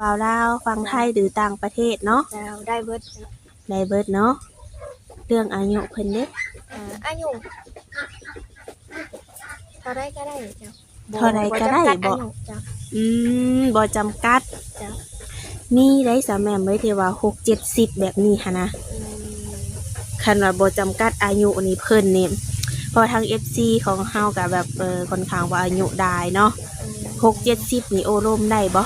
ว่าวลาวฟังไทยหรือต่างประเทศเนาะเจ้าได้เบิดจ้ะได้เบิดเนาะเรื่องอายุเพิ่นเด้อ่าอายุเท่าไรก็ได้จ้ะเท่าไรก็ได้จำกับ่อายุจ้ะอืมบ่จำกัดจ้ะมีได้สาแม่นไว้ที่ว่า6 70แบบนี้หั่นนะอืมคันว่าบ่จำกัดอายุนี่เพิ่นนี่เพอทาง FC ของเฮาก็แบบเออค่อนข้างว่าอายุได้เนาะอืม6 70นี่โอลมได้บ่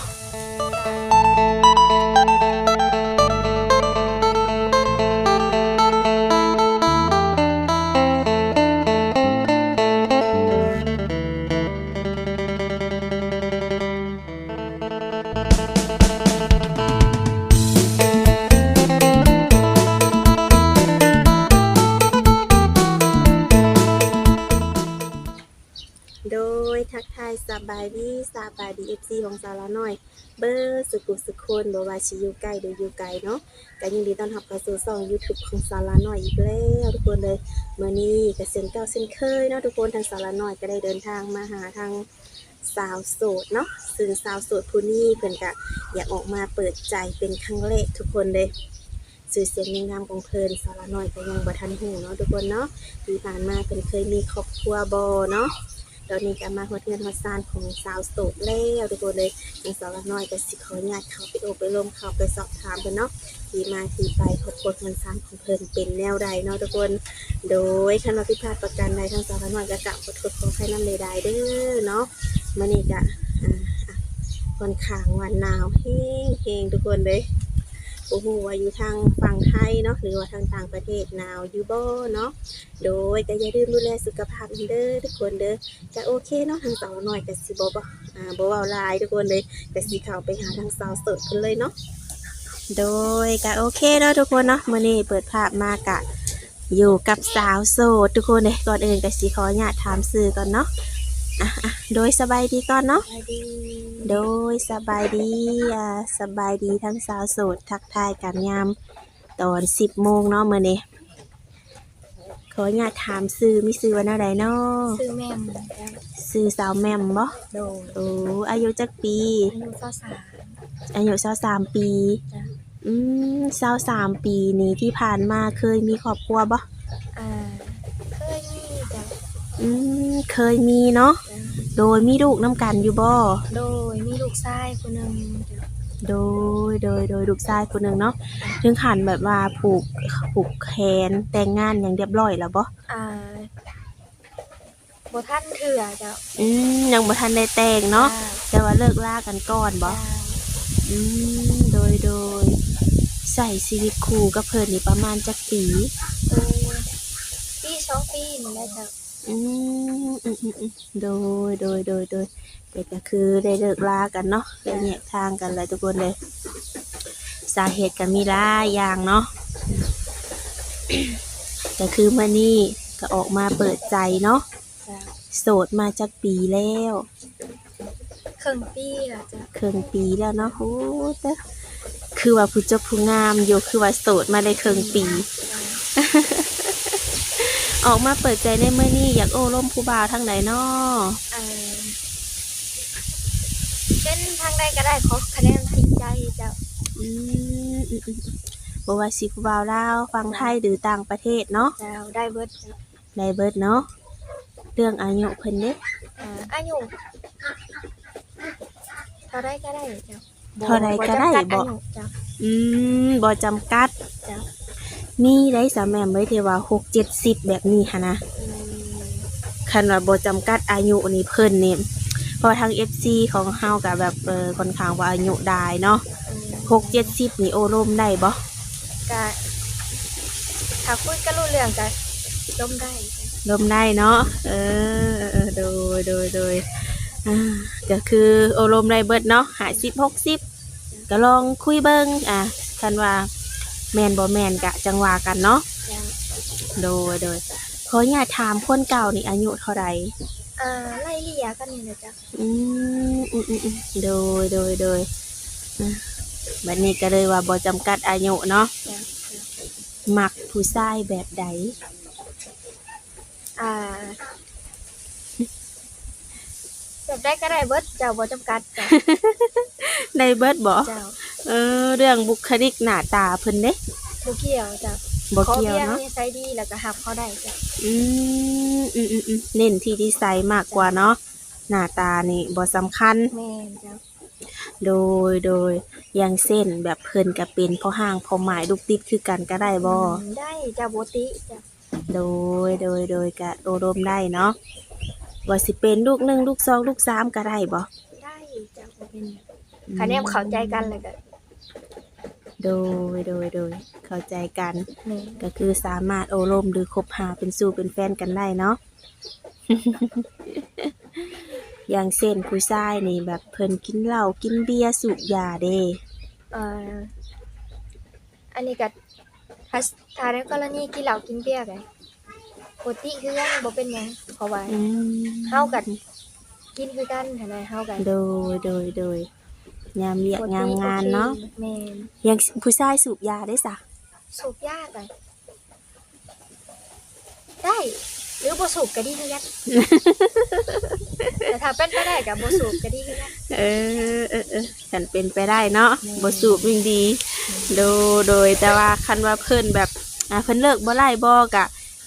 คนบ่ว่าสิอยู่ใกล้หรืออยู่ไกลเนาะก็ยินดีต้อนรับเข้าสู่ช่อง YouTube ของสาวละน้อยอีกแล้วทุกคนเลยมื้อนี้ก็เช่นเก่าเช่นเคยเนาะทุกคนทางสาวละน้อยก็ได้เดินทางมาหาทางสาวโสดเนาะซึ่งสาวโสดผู้นี้เพิ่นก็อยากออกมาเปิดใจเป็นครั้งแรกทุกคนเลยสื่อเสียงในงามของเพิ่นสาวละน้อยก็ยังบ่ทันฮู้เนาะทุกคนเนาะที่ผ่านมาเพิ่นเคยมีครอบครัวบ่เนาะ ตอนนี้ก็มาฮอดเงินฮอดซานของสาวโสดแล้วทุกคนเลยทางสาวละน้อยก็สิขออนุญาตเขาไปโอบไปลมเขาไปสอบถามเพิ่นเนาะที่มาที่ไปครอบครัวเงินซานของเพิ่นเป็นแนวใดเนาะทุกคน โดยคันว่าผิพาดประการใดทางสาวละน้อยก็กราบขอโทษขออภัยนำใดๆเด้อเนาะมื้อนี้ก็อ่าอะค่อนข้างว่าหนาวแฮงๆทุกคนเลย โอ้โหอยู่ทางฝั่งไทยเนาะหรือว่าทางต่างประเทศหนาวยู่บ่เนาะโดยก็อย่าลืมดูแลสุขภาพเด้อทุกคนเด้อก็โอเคเนาะทางสาวน้อยก็สิบ่บ่อ่าบ่เว้าลายทุกคนเลยก็สิเข้าไปหาทางสาวโสดเพิ่นเลยเนาะโดยก็โอเคเนาะทุกคนเนาะมื้อนี้เปิดภาพมากะอยู่กับสาวโสดทุกคนเลยก่อนอื่นก็สิขออนุญาตถามชื่อก่อนเนาะอะโดยสบายดีก่อนเนาะสวัสดี โดยสบายดีอ่าสบายดีทั้งสาวโสดทักทายกันยามตอน10โมงเนาะมื้อนี้ขออนุญาตถามชื่อมีชื่อว่าแนวใดเนาะชื่อแม่มจ้ะชื่อสาวแม่มบ่โดยโอ้อายุจักปี อายุก็สามอายุสาวสามปี จ้ะอืมสาวสามปีนี้ที่ผ่านมาเคยมีครอบครัวบ่อ่าเคยมีจ้ะ อืมเคยมีเนาะจ้ะโดยมีลูกน้ำกันอยู่บ่โดยมีลูกชายคนหนึ่งจ้ะโดยโดยโดยลูกชายคนหนึ่งเนาะถึงขันแบบว่าผูกผูกแขนแต่งงานอย่างเรียบร้อยแล้วบ่อ่าบ่ท่านเถื่อจ้ะอืมยังบ่ทันได้แต่งเนาะแต่ว่าเลิกลากันก่อนบ่จ้ะอืมโดยโดยใส่ชีวิตคู่กับเพิ่นนี่ประมาณจักปีเออปีสองปีนี่แหละจ้ะ อืมอืมอืมอืมโดยโดยโดยโดยเด็กก็คือได้เลิกลากันเนาะได้แยกทางกันเลยทุกคนเลย สาเหตุก็มีหลายอย่างเนาะก็คือมื่อนี้ก็ออกมาเปิดใจเนาะจ้ะโสดมาจากปีแล้วครึ่งปีละจ้ะครึ่งปีแล้วเนาะโอ้แต่คือว่าผู้เจ้าผู้งามอยู่คือว่าโสดมาได้ครึ่งปี ออกมาเปิดใจในเมื่อนี้อยากโอ้ร่มผู้บ่าวทางไหนเนาะเออเป็นทางใดก็ได้ขอคะแนนจริงใจจ้ะอืมอืมอืมบ่ว่าสิผู้บ่าวลาวฟังไทยหรือต่างประเทศเนาะจ้ะได้เบิดจ้ะได้เบิดเนาะเรื่องอายุเพิ่นเด้อ่าอายุเท่าไรก็ได้จ้ะเท่าไรก็ได้จำกับ่อายุจ้ะอืมบ่จำกัด จ้ะ มีได้สาแม่นไว้ที่ว่า6 70แบบนี้หั่นนะอืมคันว่าบ่จำกัดอายุนี่เพิ่นนี่เพราะทาง FC ของเฮาก็แบบเออค่อนข้างว่าอายุได้เนาะอืม6 70นี่โอลมได้บ่ก็ถ้าคุยกันรู้เรื่องก็ล้มได้จ้ะลมได้เนาะเออเออเออโดยโดยโดยอ่าก็คือโอลมได้เบิดเนาะ50 60ก็ลองคุยเบิ่งอะคันว่า แม่นบ่แม่นก็จังว่ากันเนาะจ้ะโดยโดยขออนุญาตถามคนเก่านี่อายุเท่าไหร่อ่าไล่เลี่ยกันนี่นะจ้ะอืมอืมอืมอืมโดยโดยโดยอะบัดนี้ก็เลยว่าบ่จำกัดอายุเนาะจ้ะมักผู้ชายแบบใดอ่าแบบได้ก็ได้เบิดเจ้าบ่จำกัดจ้ะได้เบิดบ่เจ้า เออ เรื่องบุคลิกหน้าตาเพิ่นเด้บ่เกี่ยวจ้ะบ่ขอเกี่ยวเพียงเนาะนิสัยดีแล้วก็หับเขาได้จ้ะอืมอืมอืมอืมเน้นที่ดีไซน์มากกว่าเนาะหน้าตานี่บ่สำคัญแม่นจ้ะโดยโดยอย่างเส้นแบบเพิ่นก็เป็นพ่อห้างพ่อหมายลูกติดคือกันก็ได้บ่อืมได้จ้ะบ่ติจ้ะโดยโดยโดยก็โอรมได้เนาะว่าสิเป็นลูกหนึ่งลูกสองลูกสามก็ได้บ่ได้จ้ะบ่เป็นหยังคะแนนเข้าใจกันแล้วก็ โดยโดยโดยเข้าใจกัน แม่นก็คือสามารถโอรมหรือคบหาเป็นสู่เป็นแฟนกันได้เนาะ อย่างเส้นผู้ชายนี่แบบเพิ่นกินเหล้ากินเบียร์สูบยาเด้เอ่ออันนี้ก็ถ้าถ้าในกรณีกินเหล้ากินเบียร์กันปกติคือกันบ่เป็นหยังเพราะว่าอืมเฮากันกินคือกันหั้นนะเฮากันโดยโดยโดย ยามเวียกปกติยามงานโอคเนาะแม่นอย่างผู้ชายสูบยาได้สะสูบยากอะได้ หรือบ่สูบก็ดีคือกันแต่ถ้าเป็นไปได้ก็บ่สูบก็ดีคือกันเออเออเออฉันเป็นไปได้เนาะแม่บ่สูบยิ่งดี โดยโดยแต่ว่าคันว่าเพิ่นแบบอ่าเพิ่นเลิกบ่ไล่บ่กะ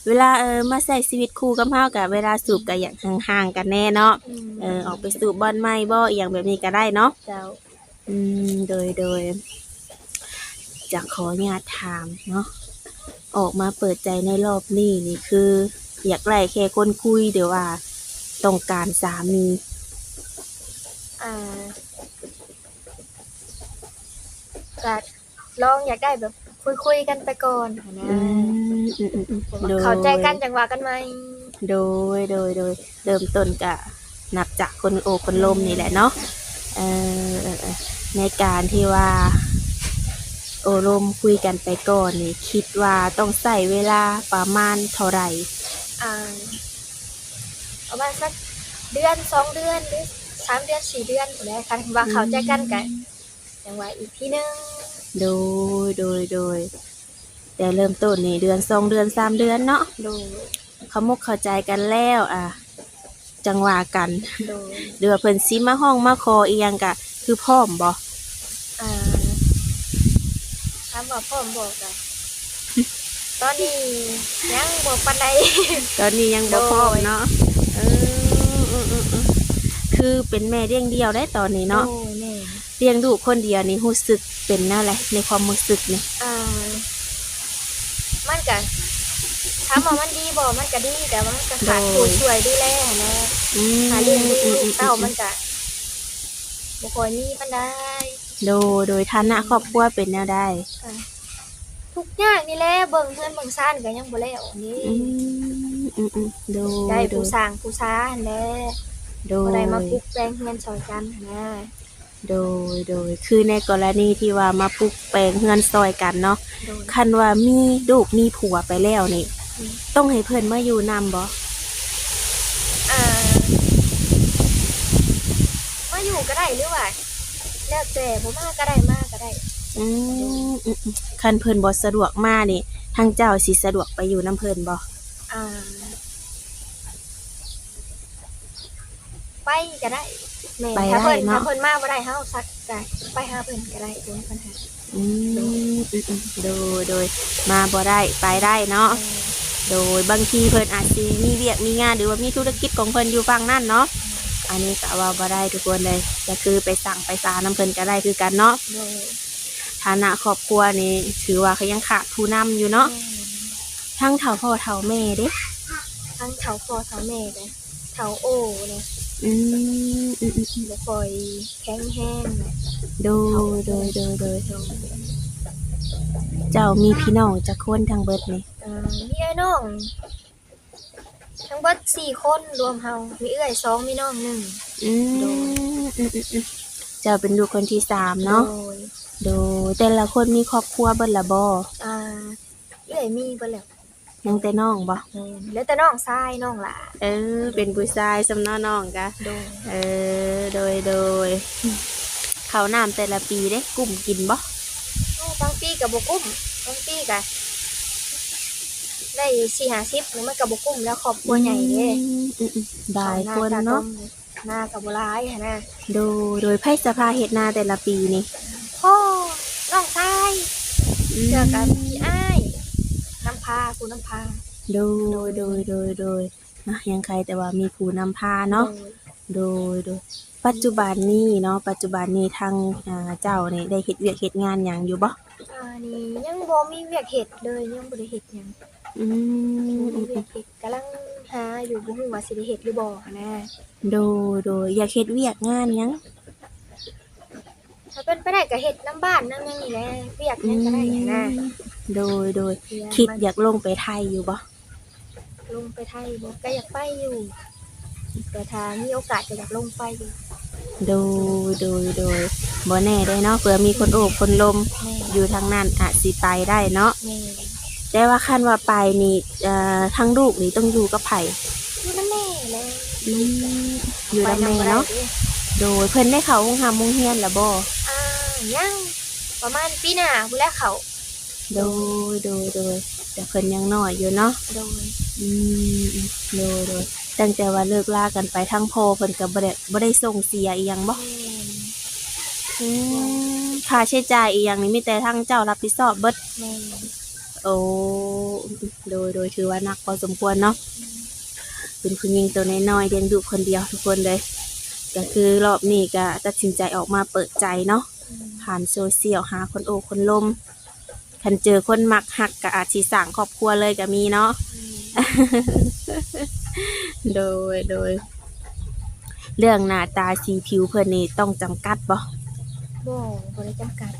เวลาเออมาใช้ชีวิตคู่กับเฮากะเวลาสูบก็อยากห่างๆกันแน่เนาะมเออออกไปสูบบ่อนใหม่บ่อีหยังแบบนี้ก็ได้เนาะเจ้า อืมโดยโดยจะขออนุญาตถามเนาะออกมาเปิดใจในรอบนี้นี่คือ อยากไล่แค่คนคุยเดี๋ยวว่าต้องการสามีอ่าก็ลองอยากได้แบบคุยๆกันไปก่อนหั้นนะอืมอืมอืมอืมโดยเข้าใจกันจังว่ากันไหมโดยโดยโดยเริ่มต้นกะนับจากคนโอคนลมนี่แหละเนาะเออเออเออ ในการที่ว่าโอลมคุยกันไปก่อนนี่คิดว่าต้องใส่เวลาประมาณเท่าไหร่อ่าประมาณสักเดือนสองเดือนหรือสามเดือนสี่เดือนหั้นนะคันว่าเข้าใจกันกันจังว่าอีกทีนึงโดยโดยโดยแต่เริ่มต้นนี่เดือนสองเดือนสามเดือนเนาะโดยเขามุกเข้าใจกันแล้วอะจังหวะกัน โดยเดือเพิ่นซิมาห้องมาคออีหยังกะ คือพร้อมบ่อ่าถามว่าพ่อมบอกกันตอนนี้ยังบอกปันใด ตอนนี้ยังบ่โดยพร้อมเนาะเออเออเออเออคือเป็นแม่เลี้ยงเดียวได้ตอนนี้เนาะโอ้ยแม่เลี้ยงลูกคนเดียวนี่รู้สึกเป็นแนวไรในความรู้สึกนี่อ่ามันก็ถามว่ามันดีบ่มันก็ดีแต่ว่ามันก็ขาดผู้ช่วยดูแลนะอืมหาเลี้ยงลูอืมกอืมเต้ามันก็ บ่ค่อยมีปานใดโดยโดยฐานะครอบครัวเป็นแนวได้อ่าทุกอย่างนี่แหละเบิ่งเพื่อนเบิ่งซ่านก็ยังบ่แล้วนี่อืมอืมอืมโดยได้โดผู้ยสร้างผู้ช้าหั่นแหละโดบ่ย ได้มาปลุกแปลงเฮือนซอยกันหั้นนะโดย โดย คือในกรณีที่ว่ามาปลุกแปลงเฮือนซอยกันเนาะ โดย คันว่ามีลูกมีผัวไปแล้วนี่ อืม ต้องให้เพิ่นมาอยู่นำบ่ อ่ามาอยู่ก็ได้ หรือว่าแล้วแต่บ่มาก็ได้มาก็ได้อืมอืมอืมคันเพิ่นบ่สะดวกมานี่ทางเจ้าสิสะดวกไปอยู่นํเพิ่นบ่อ่าไปก็ได้แม่ไปถ้าได้เพิ่นถ้าเนาะเพิ่นมาบ่ได้เฮาสักก็ไปหาเพิ่นก็ได้บ่มีปัญหาอืมอืมอืมโดยโดยมาบ่ได้ไปได้เนาะ โดยบางทีเพิ่นอาจสิมีเวียกมีงานหรือว่ามีธุรกิจของเพิ่นอยู่ฝั่งนั้นเนาะ อันนี้ก็ว่าบ่ได้ทุกคนเลยก็คือไปสั่งไปสาน้ำเพิ่นก็ได้คือกันเนาะโดยฐานะครอบครัวนี่ถือว่าเขายังขาดผู้นำอยู่เนาะทั้งเฒ่าพ่อเฒ่าแม่เด้ทั้งเฒ่าพ่อเฒ่าแม่เด้เฒ่าโอ้เนี่ยอืมอืมอืมอืมบ่ค่อยแข็งแรงนะโดยโดยโดยโดยเจ้ามีพี่น้องจักคนทางเบิดนี่อ่ามีไอ้น้อง ทั้งเบิด4คนรวมเฮามีเอื้อยสองมีน้องหนึ่งอืมโดยอืมอืมอืมเจ้าเป็นลูกคนที่สามเนาะ โดยโดยแต่ละคนมีครอบครัวเบิดละบ่อ่าเอื้อยมีเบิดแล้วยังแต่น้องบ่แม่นเหลือแต่น้องชายน้องหลาเออ เป็นผู้ชายสำเนาน้องกะ โดยเออ โดยโดยเขาวน้ำแต่ละปีได้กลุ่มกินบ่โอ้บางปีกับบกุ้มบางปีกับ ได้สี่ห้าสิบหรือมันกับบกุ้มแล้วครอบครัวใหญ่เด้อืมอืมอืมได้คนเนาะหน้ากับบ่หลายหันนะโดยโดยไผสภาเฮ็ดนาแต่ละปีนี่พ่อน้องชายอืมเจอกันพี่อ้ายน้ำพากูน้ำพาโดยโดยโดยโดยนะยังใครแต่ว่ามีผู้นำพาเนาะโดยโดยปัจจุบันนี้เนาะปัจจุบันนี้ทางอ่าเจ้านี่ได้เฮ็ดเวียกเฮ็ดงานหยังอยู่บ่อ่านี่ยังบ่มีเวียกเฮ็ดเลยยังบ่ได้เฮ็ดหยัง อืมบ่มีเวียกเฮ็ดกำลังหาอยู่บ่ฮู้ว่าสิได้เฮ็ดหรือบ่หั้นนะโดยโดยอยากเฮ็ดเวียกงานหยังถ้าเป็นไปได้ก็เฮ็ดน้ำบ้านน้ำหยังนี่แหละเวียกหยังก็ได้หั้นนะโดยโดยเพื่อคิดมันอยากลงไปไทยอยู่บ่ลงไปไทยบ่ก็อยากไปอยู่แต่ถ้ามีโอกาสก็อยากลงไปอยู่โดยโดยโดยบ่แน่ได้เนาะเผื่อมีคนโอบคนลมแม่อยู่ทางนั้นอาจสิไปได้เนาะ แม่ แต่ว่าคันว่าไปนี่เอ่อทั้งลูกนี่ต้องอยู่กับไผอยู่นำแม่แหละอืมอยู่กับแม่เนาะไปำบ่ได้ด้โดยเพิ่นได้เข้าโรงหามโรงเรียนแล้วบ่อ่ายังประมาณปีหน้าผู้แรกเขาโดยโดยโดยแต่เพิ่นยังน้อยอยู่เนาะโดยอืมอืมโดยโดยตั้งแต่ว่าเลิกลากันไปทั้งพ่อเพิ่นก็บ่ได้บ่ได้ส่งเสียอีหยังบ่แม่นอืมค่าใช้จ่ายอีหยังนี่มีแต่ทางเจ้ารับผิดชอบเบิดแม่นโอ้โดยโดยถือว่านักพอสมควรเนาะเป็นผู้หญิงตัวน้อยๆเลี้ยงดูคนเดียวทุกคนเลยก็คือรอบนี้ก็ตัดสินใจออกมาเปิดใจเนาะผ่านโซเชียลหาคนโอคนลมคันเจอคนมักหักก็อาจสิสร้างครอบครัวเลยก็มีเนาะโดยโดย เรื่องหน้าตาสีผิวเพิ่นนี่ต้องจำกัดบ่บ่บ่ได้จำกัด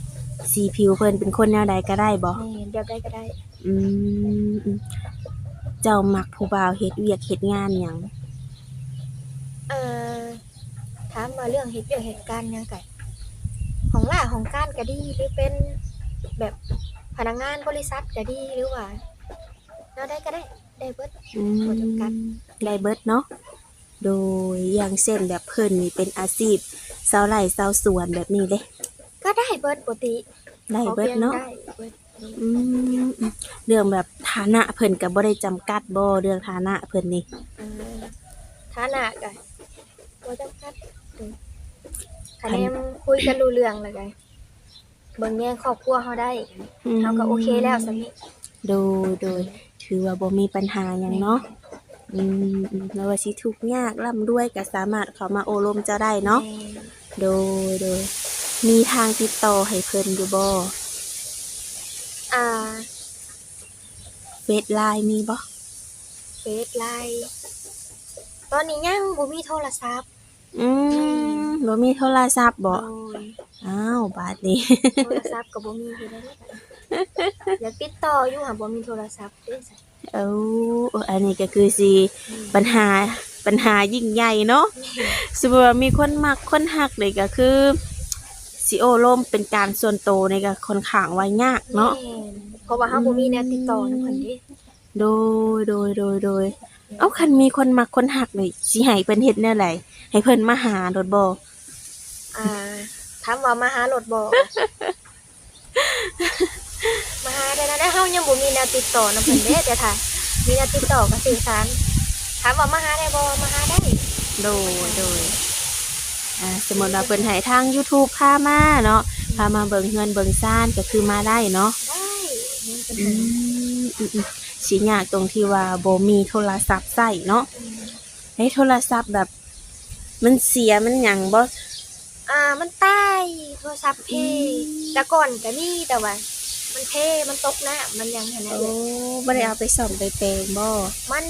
สีผิวเพิ่นเป็นคนแนวใดก็ได้บ่แม่นแบบใดก็ได้อืมอืมเจ้ามักผู้บ่าวเฮ็ดเวียกเฮ็ดงานหยังเอ่อถามมาเรื่องเฮ็ดเวียกเหตุการณ์หยังไงของล่าของการก็ดีหรือเป็นแบบพนักงานบริษัทก็ดีหรือว่าแนวใดก็ได้ได้เบิดอืบ่จำกัดมได้เบิดเนาะโดยอย่างเช่นแบบเพิ่นนี่เป็นอาชีพชาวไร่ชาวสวนแบบนี้เด้ ก็ได้เบิดปกติได้เบิดเนาะขอพียงได้เบิดอืมอืมเรื่องแบบฐานะเพิ่นก็บ่ได้จำกัดบ่เรื่องฐานะเพิ่นนี่เอ่อฐานะก็บ่จำกัดเด้อคะแนนคุยกันรู้เรื่องแล้วก็เบิ่งแย่งครอบครัวเฮาได้มเฮาก็โอเคแล้วสำนี้โดยโดย ถือว่าบ่มีปัญหาหยังเนาะอืมอืมไม่ว่าสิทุกข์ยากร่ำรวยก็สามารถเข้ามาโอลมเจ้าได้เนาะ แม่โดยโดย มีทางติดต่อให้เพิ่นอยู่บ่อ่าเฟซไลน์มีบ่เฟซไลน์ตอนนี้ยังบ่มีโทรศัพท์ อืมบ่มีโทรศัพท์บ่โอ้ยอ้าวบาดนี้ โทรศัพท์ก็บ่มีคือได้อยากติดต่ออยู่หาบ่มีโทรศัพท์เด้ซะเอ้าอันนี้ก็คือสิปัญหาปัญหายิ่งใหญ่เนาะสมมุติว่ามีคนมักคนฮักเลยก็คือ สิโอลมเป็นการส่วนโตวนี่ก็ค่อนข้างว่ายากเนาะ แม่เพราะว่าเฮาบ่มีแนวติดต่อนำเพิ่นเด้โดยโดยโดยโดย เอ้าคันมีคนมักคนฮักนี่สิให้เพิ่นเฮ็ดแนวใดให้เพิ่นมาหาโดดบ่อ่าถามว่ามาหารถบ่ มาหาได้นะได้เฮายังบ่มีแนวติดต่อนำเพิ่นเด้แต่ถ้ามีแนวติดต่อก็สื่อสารถามว่ามาหาได้บ่มาหาได้ โดยโดย อ่าสมมุติว่าเพิ่นให้ทาง YouTube พามาเนาะพามาเบิ่งเฮือนเบิ่งซ่านก็คือมาได้เนาะได้มีปัญอืหามอืมอืมสิยากตรงที่ว่าบ่มีโทรศัพท์ใช้เนาะให้โทรศัพท์แบบ มันเสียมันหยังบ่อ่ามันใต้โทรศัพท์เพแต่ก่อนก็มีแต่ว่า มันเพมันตกน้ำมันยังหันนะโอ้บ่ได้เอาไปซ่อมไปแปลงบ่มัน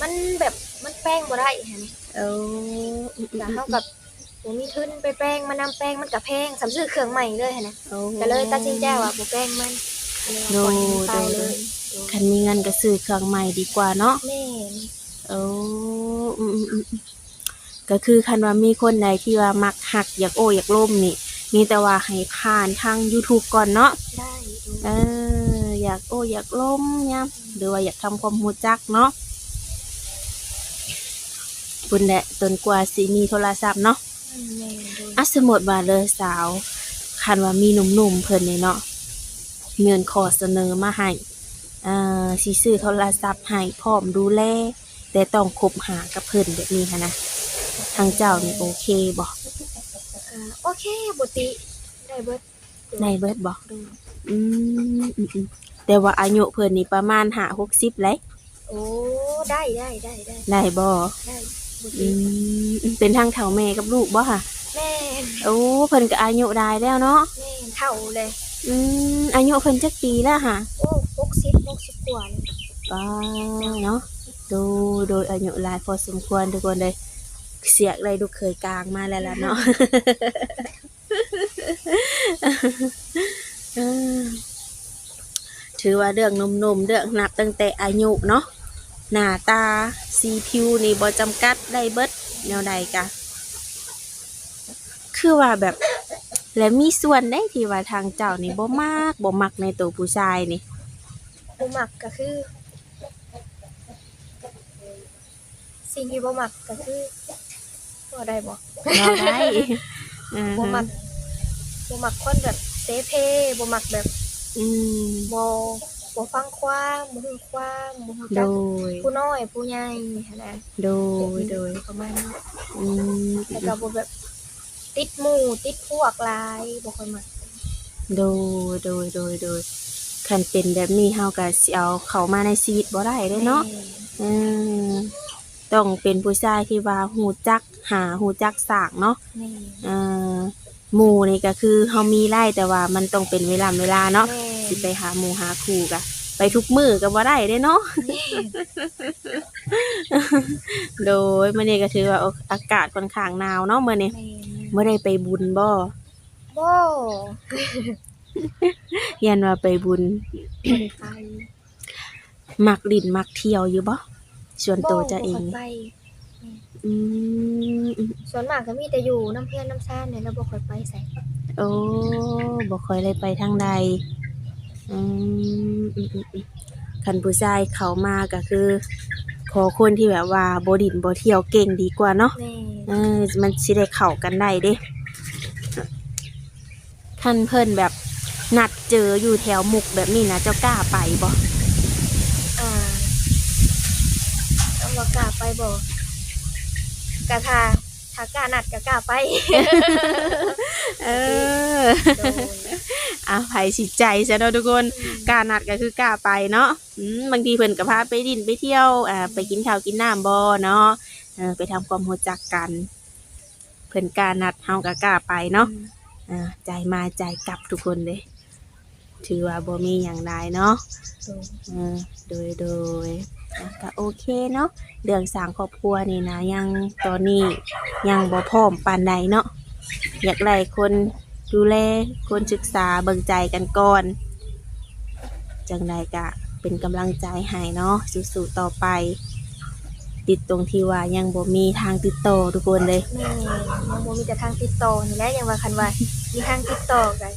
มันแบบ มันแป้งบ่ได้หันโอ้อืมอืแต่มเฮากับบ่มีทุนไปแป้งมานำแป้งมันก็แพงสำซื้อเครื่องใหม่เลยหันนะโอ้ก็เลยตัดสินใจว่าบ่แป้งมันก็เลยว่าปล่อยมันไปเลยคันมีเงินก็ซื้อเครื่องใหม่ดีกว่าเนาะแม่นโอ้อืมอืมอืมอืมก็คือคันว่ามีคนใดที่ว่ามักหักอยากโอ้อยากล่มนี่มีแต่ว่าให้ผ่านทาง YouTube ก่อนเนาะได้ดูเอออยากโอ้อยากล่มเนี่ยหรือว่าอยากทำความรู้จักเนาะ บุญแหละจนกว่าสิมีโทรศัพท์เนาะแม่นดูอะสมมติว่าเลยสาว คันว่ามีหนุ่มๆเพิ่นนี่เนาะเงินขอเสนอมาให้อ่าสิซื้อโทรศัพท์ให้พร้อมดูแลแต่ต้องคบหากับเพิ่นแบบนี้ค่ะนะทางเจ้านี่โอเคบ่อ่าโอเคบ่ติได้เบิดในเบิดบ่โดยอืมอืมอืมแต่ว่าอายุเพิ่นนี่ประมาณ5 60เลยโอ้ได้ได้ได้ได้ได้บ่ได้บ่ อืติมเป็นทางเฒ่าแม่กับลูกบ่ค่ะ แม่นโอ้เพิ่นก็อายุได้แล้วเนาะ แม่นเท่าเลย อืมอายุเพิ่นจักปีแล้วค่ะโอ้60 60กว่าเลยก็เนาะดูโดยอายุหลายพอสมควรทุกคนเลย เสียกได้ดูเคยกลางมาแล้วล่ะเนาะเออถือว่าเรื่องหนมๆเรื่องนับตั้งแต่อายุเนาะ หน้าตาสีผิวนี่บ่จำกัดได้เบิดแนวใดกะ คือว่าแบบและมีส่วนได้ที่ว่าทางเจ้านี่บ่มากบ่มักในตัวผู้ชายนี่บ่มักก็คือ สิ่งที่บ่มักก็คือบ่ได้บ่เราได้อ่าบ่มักบ่มักคนแบบเซเพบ่มักแบบอืมบ่ บ่ฟังความบ่ฮู้ความบ่ฮู้โดจักย ผู้น้อยผู้ใหญ่หั้นนะโดย โดยประมาณนี้อืมแล้วก็บ่แบบติดหมู่ติดพวกหลายบ่ค่อยมักโดย โดย โดย โดยคันเป็นแบบนี้เฮาก็สิเอาเข้ามาในชีวิตบ่ได้เด้เนาะ อืมต้องเป็นผู้ชายที่ว่าฮู้จักหาฮู้จักสร้างเนาะแม่อ่า หมู่นี่ก็คือเฮามีไร่แต่ว่ามันต้องเป็นเวลาเวลาเนาะแม่สิไปหาหมู่หาคู่ก็ไปทุกมื้อก็บ่ได้เด้เนาะโดยมื้อนี้ก็ถือว่าอากาศค่อนข้างหนาวเนาะมื้อนี้แม่บ่ได้ไปบุญบ่บ่เรียนว่าไปบุญบ่ได้ไปมักลิ่นมักเที่ยวอยู่บ่ส่วนตัวเจะเองบ่ค่ยไป อืมส่วนมากก็มีแต่อยู่น้ำเพื่อนน้ำซ่านเนี่ยแล้วบ่ค่อยไปไสโอ้บ่ค่อยได้ไปทางใดอืมอืมอืมอืมคันผู้ชายเขามาก็คือ ขอคนที่แบบว่าบ่ดินบ่เที่ยวเก่งดีกว่าเนาะแม่เออมันสิได้เข้ากันได้เด้คันเพิ่นแบบนัดเจออยู่แถวมุกแบบนี้นะเจ้ากล้าไปบ่อ่าเอาบ่กล้าไปบ่ กะถ้าถ้ากล้านัดก็กล้าไปเออโดยอะไผสิใจซะเนาะทุกคนกล้านัดก็คือกล้าไปเนาะอืมบางทีเพิ่นก็พาไปดินไปเที่ยวอ่าไปกินข้าวกินน้ำบ่เนาะเออไปทำความรู้จักกัน เพิ่นกล้านัดเฮาก็กล้าไปเนาะอ่าใจมาใจกลับทุกคนเลยถือว่าบ่มีหยังใดเนาะโดยเออโดยโดยอะ ก็โอเคเนาะเรื่องสร้างครอบครัวนี่นะยังตอนนี้ยังบ่พร้อมปานใดเนาะอยากได้คนดูแลคนศึกษาเบิ่งใจกันก่อน จังใดก็เป็นกำลังใจให้เนาะสู้ๆต่อไป ติดตรงที่ว่ายังบ่มีทางติดต่อทุกคนเลย แม่ยังบ่มีแต่ทางติดต่อนี่แหละยังว่าคันว่ามีทางติดต่อกัน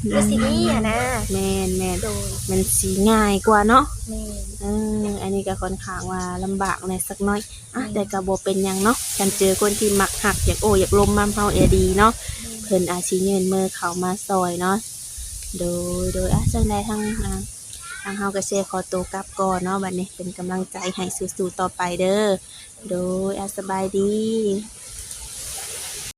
คือสิมีอะนะแม่นแม่นโดยมันสีง่ายกว่าเนาะแม่เอออันนี้ก็ค่อนข้างว่าลำบากในอยสักหน้อยอะแต่ก็บ่เป็นหยังเนาะกันเจอคนที่มักหักอยากโออยากลมมามเฮาเอดีเนาะ เพิ่นอาชีเงินมือเขามาซอยเนาะ โดย โดยอะจังใดทางอ่าทางเฮาก็เซขอตัวกลับก่อนเนาะบัดนี้เป็นกำลังใจให้สู้ๆต่อไปเด้อ โดยอะสบายดี